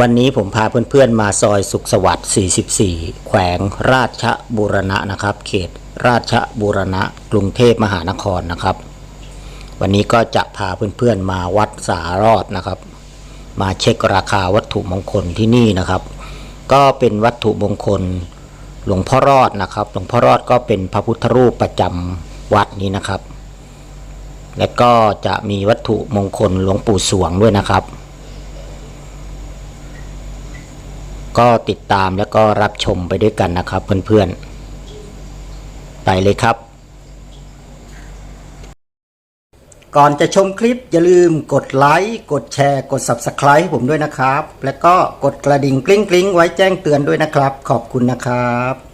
วันนี้ผมพาเพื่อนๆมาซอยสุขสวัสดิ์ 44 แขวงราชบูรณะนะครับ เขตราชบูรณะกรุงเทพมหานครนะครับ วันนี้ก็จะพาเพื่อนๆมาวัดสารอดนะครับ มาเช็คราคาวัตถุมงคลที่นี่นะครับ ก็เป็นวัตถุมงคลหลวงพ่อรอดนะครับ หลวงพ่อรอดก็เป็นพระพุทธรูปประจำวัดนี้นะครับ และก็จะมีวัตถุมงคลหลวงปู่สวงด้วยนะครับ ก็ติดตามแล้วก็รับชมไปด้วยกันนะครับเพื่อนๆ ไปเลยครับ ก่อนจะชมคลิปอย่าลืมกดไลค์กดแชร์กด Subscribe ให้ผมด้วยนะครับ แล้วก็กดกระดิ่งกริ๊งกริ๊งไว้แจ้งเตือนด้วยนะครับ ขอบคุณนะครับ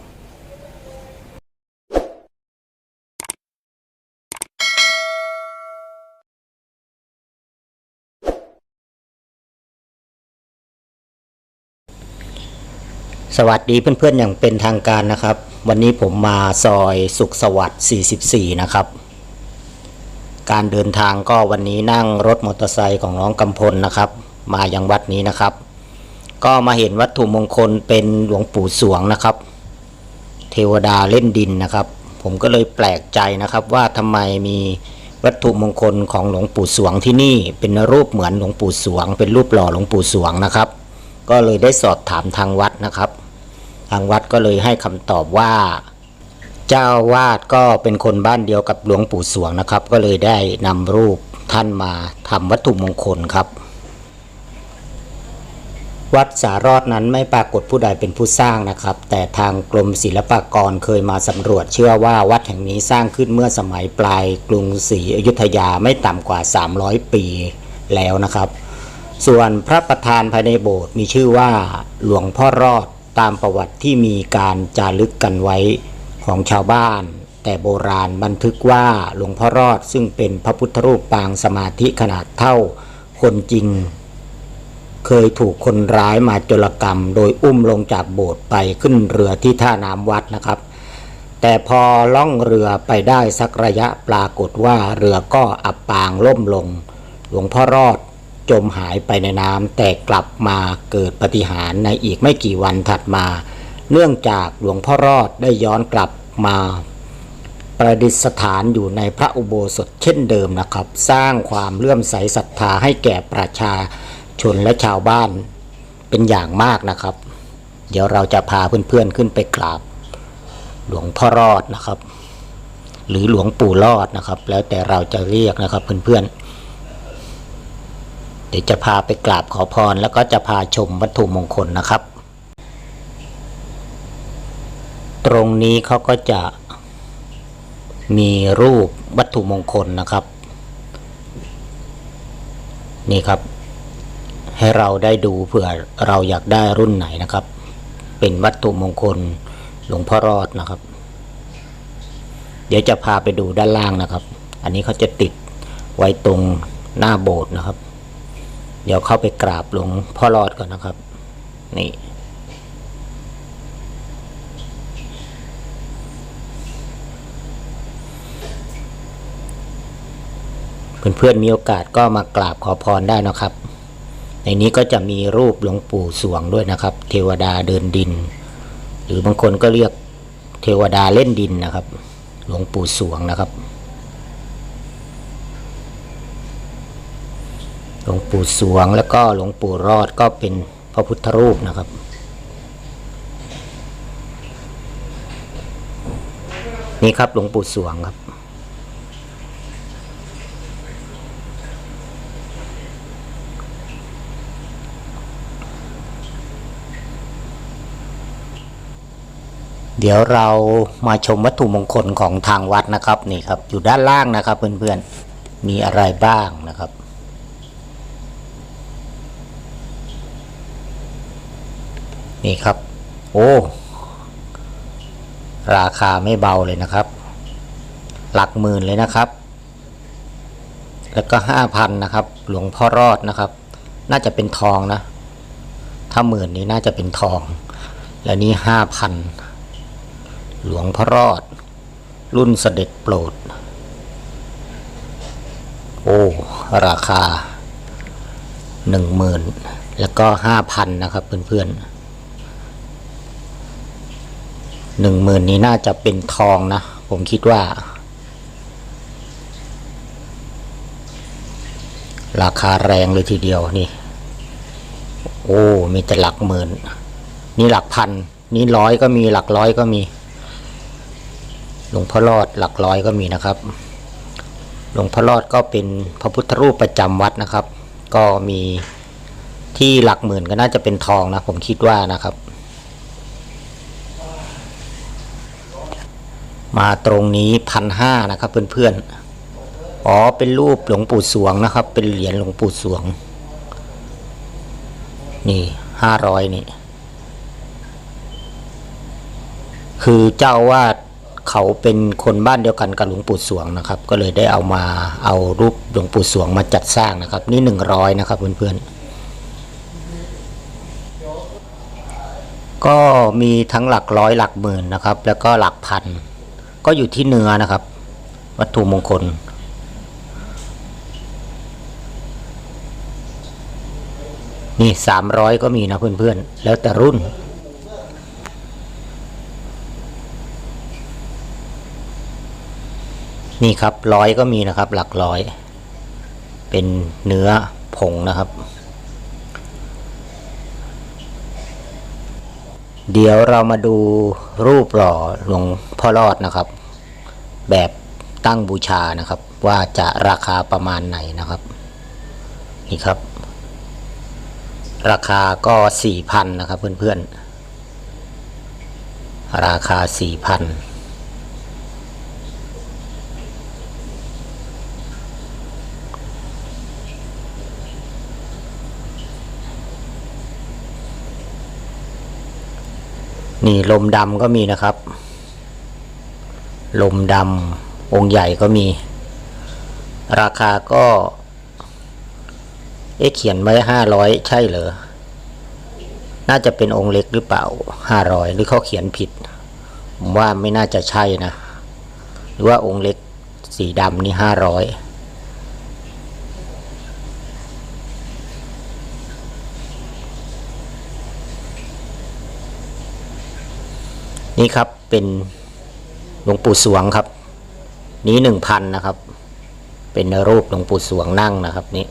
สวัสดีเพื่อนๆอย่างเป็นทางการนะครับ วันนี้ผมมาซอยสุขสวัสดิ์44 นะครับ การเดินทางก็วันนี้นั่งรถมอเตอร์ไซค์ของน้องกำพลนะครับ มายังวัดนี้นะครับ ก็มาเห็นวัตถุมงคลเป็นหลวงปู่สวงนะครับ เทวดาเล่นดินนะครับ ผมก็เลยแปลกใจนะครับว่าทำไมมีวัตถุมงคลของหลวงปู่สวงที่นี่เป็นรูปเหมือนหลวงปู่สวง เป็นรูปหล่อหลวงปู่สวงนะครับก็เลยได้สอบถามทางวัดนะครับ ทางวัดก็เลยให้คำตอบว่า เจ้าวาดก็เป็นคนบ้านเดียวกับหลวงปู่สวงนะครับ ก็เลยได้นำรูปท่านมาทำวัตถุมงคลครับ วัดสารอดนั้นไม่ปรากฏผู้ใดเป็นผู้สร้างนะครับ แต่ทางกรมศิลปากรเคยมาสำรวจ เชื่อว่าวัดแห่งนี้สร้างขึ้นเมื่อสมัยปลายกรุงศรีอยุธยาไม่ต่ำกว่า 300 ปีแล้วนะครับ ส่วนพระประธานภายในโบสถ์มีชื่อว่าหลวงพ่อรอด ตามประวัติที่มีการจารึกกันไว้ของชาวบ้าน แต่โบราณบันทึกว่าหลวงพ่อรอดซึ่งเป็นพระพุทธรูปปางสมาธิขนาดเท่าคนจริง เคยถูกคนร้ายมาจรกรรม โดยอุ้มลงจากโบสถ์ไปขึ้นเรือที่ท่าน้ำวัดนะครับ แต่พอล่องเรือไปได้สักระยะปรากฏว่าเรือก็อับปางล่มลง หลวงพ่อรอด จมหายไปในน้ำแต่กลับมาเกิดปฏิหารในอีกไม่กี่วันถัดมา เนื่องจากหลวงพ่อรอดได้ย้อนกลับมาประดิษฐานอยู่ในพระอุโบสถเช่นเดิมนะครับ สร้างความเลื่อมใสศรัทธาให้แก่ประชาชนและชาวบ้านเป็นอย่างมากนะครับ เดี๋ยวเราจะพาเพื่อนๆขึ้นไปกราบ หลวงพ่อรอดนะครับ หรือหลวงปู่รอดนะครับ แล้วแต่เราจะเรียกนะครับเพื่อนๆ เดี๋ยวจะพาไปกราบขอพร แล้วก็จะพาชมวัตถุมงคลนะครับ ตรงนี้เขาก็จะมีรูปวัตถุมงคลนะครับ นี่ครับ ให้เราได้ดูเผื่อเราอยากได้รุ่นไหนนะครับ เป็นวัตถุมงคลหลวงพ่อรอดนะครับ เดี๋ยวจะพาไปดูด้านล่างนะครับ อันนี้เขาจะติดไว้ตรงหน้าโบสถ์นะครับ เดี๋ยวเข้าไปกราบหลวงพ่อรอดก่อนนะครับ นี่ เพื่อนๆมีโอกาสก็มากราบขอพรได้นะครับ ในนี้ก็จะมีรูปหลวงปู่สวงด้วยนะครับ เทวดาเดินดิน หรือบางคนก็เรียกเทวดาเล่นดินนะครับ หลวงปู่สวงนะครับ หลวงปู่สวงแล้วก็หลวงปู่รอดก็เป็นพระพุทธรูปนะครับ นี่ครับหลวงปู่สวงครับ เดี๋ยวเรามาชมวัตถุมงคลของทางวัดนะครับนี่ครับ อยู่ด้านล่างนะครับเพื่อนๆมีอะไรบ้างนะครับ นี่ครับ โอ้ ราคาไม่เบาเลยนะครับ หลักหมื่นเลยนะครับ แล้วก็ห้าพันนะครับ หลวงพ่อรอดนะครับ น่าจะเป็นทองนะ ถ้าหมื่นนี้น่าจะเป็นทอง แล้วนี่ห้าพันหลวงพ่อรอด รุ่นเสด็จโปรด โอ้ ราคาหนึ่งหมื่นแล้วก็ห้าพันนะครับเพื่อนๆ หนึ่งหมื่นนี้น่าจะเป็นทองนะ ผมคิดว่า ราคาแรงเลยทีเดียวนี่ โอ้ มีแต่หลักหมื่น นี่หลักพัน นี่ร้อยก็มีหลักร้อยก็มี หลวงพ่อรอดหลักร้อยก็มีนะครับ หลวงพ่อรอดก็เป็นพระพุทธรูปประจำวัดนะครับ ก็มีที่หลักหมื่นก็น่าจะเป็นทองนะ ผมคิดว่านะครับ มาตรงนี้พันห้านะครับเพื่อนๆ อ๋อเป็นรูปหลวงปู่สวงนะครับ เป็นเหรียญหลวงปู่สวง นี่ห้าร้อยนี่ คือเจ้าวาดเขาเป็นคนบ้านเดียวกันกับหลวงปู่สวงนะครับ ก็เลยได้เอามาเอารูปหลวงปู่สวงมาจัดสร้างนะครับ นี่หนึ่งร้อยนะครับเพื่อนๆก็มีทั้งหลักร้อยหลักหมื่นนะครับ แล้วก็หลักพัน ก็อยู่ที่เนื้อนะครับ วัตถุมงคล นี่สามร้อยก็มีนะเพื่อนๆ แล้วแต่รุ่น นี่ครับร้อยก็มีนะครับ หลักร้อย เป็นเนื้อผงนะครับ เดี๋ยวเรามาดูรูปหล่อหลวงพ่อรอดนะครับ แบบตั้งบูชานะครับ ว่าจะราคาประมาณไหนนะครับ นี่ครับ ราคาก็สี่พันนะครับเพื่อนๆ ราคาสี่พัน นี่ลมดำก็มีนะครับ ลมดำองค์ใหญ่ก็มี ราคาก็ เอ๊ะเขียนไว้ห้าร้อยใช่เหรอ น่าจะเป็นองค์เล็กหรือเปล่าห้าร้อยหรือเขาเขียนผิด ผมว่าไม่น่าจะใช่นะ หรือว่าองค์เล็กสีดำนี่ห้าร้อย นี่ครับเป็นหลวงปู่สวงครับ นี้หนึ่งพันนะครับ เป็นรูปหลวงปู่สวงนั่งนะครับนี่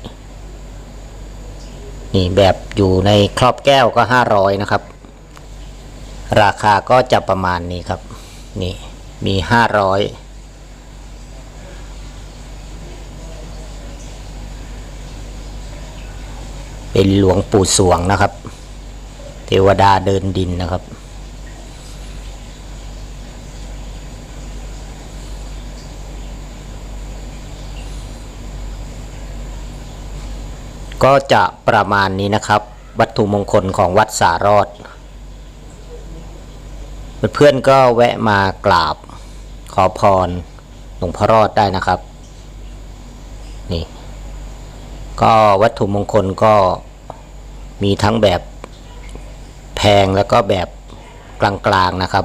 นี่แบบอยู่ในครอบแก้วก็ห้าร้อยนะครับ ราคาก็จะประมาณนี้ครับ นี่มีห้าร้อยเป็นหลวงปู่สวงนะครับ เทวดาเดินดินนะครับ ก็จะประมาณนี้นะครับ วัตถุมงคลของวัดสารอด เพื่อนๆก็แวะมากราบ ขอพรหลวงพ่อรอดได้นะครับ นี่ ก็วัตถุมงคลก็มีทั้งแบบแพงแล้วก็แบบกลางๆนะครับ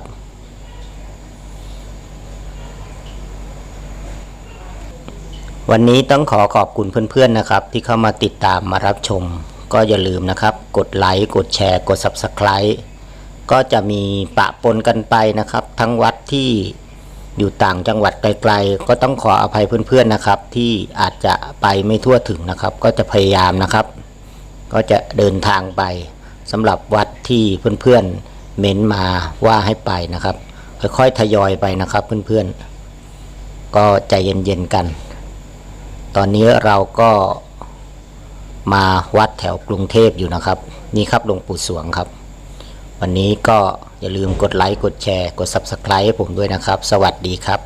วันนี้ต้องขอขอบคุณเพื่อนๆนะครับ ที่เข้ามาติดตามมารับชม ก็อย่าลืมนะครับ กดไลค์กดแชร์ กด Subscribe ก็จะมีปะปนกันไปนะครับ ทั้งวัดที่อยู่ต่างจังหวัดไกลๆ ก็ต้องขออภัยเพื่อนๆนะครับ ที่อาจจะไปไม่ทั่วถึงนะครับ ก็จะพยายามนะครับ ก็จะเดินทางไปสำหรับวัดที่เพื่อนๆเม้นมาว่าให้ไปนะครับ ค่อยๆทยอยไปนะครับเพื่อนๆก็ใจเย็นๆกัน ตอนนี้เราก็มาวัดแถวกรุงเทพอยู่นะครับ นี่ครับหลวงปู่สวงครับ วันนี้ก็อย่าลืมกดไลค์ กดแชร์ กด Subscribe ให้ผมด้วยนะครับ สวัสดีครับ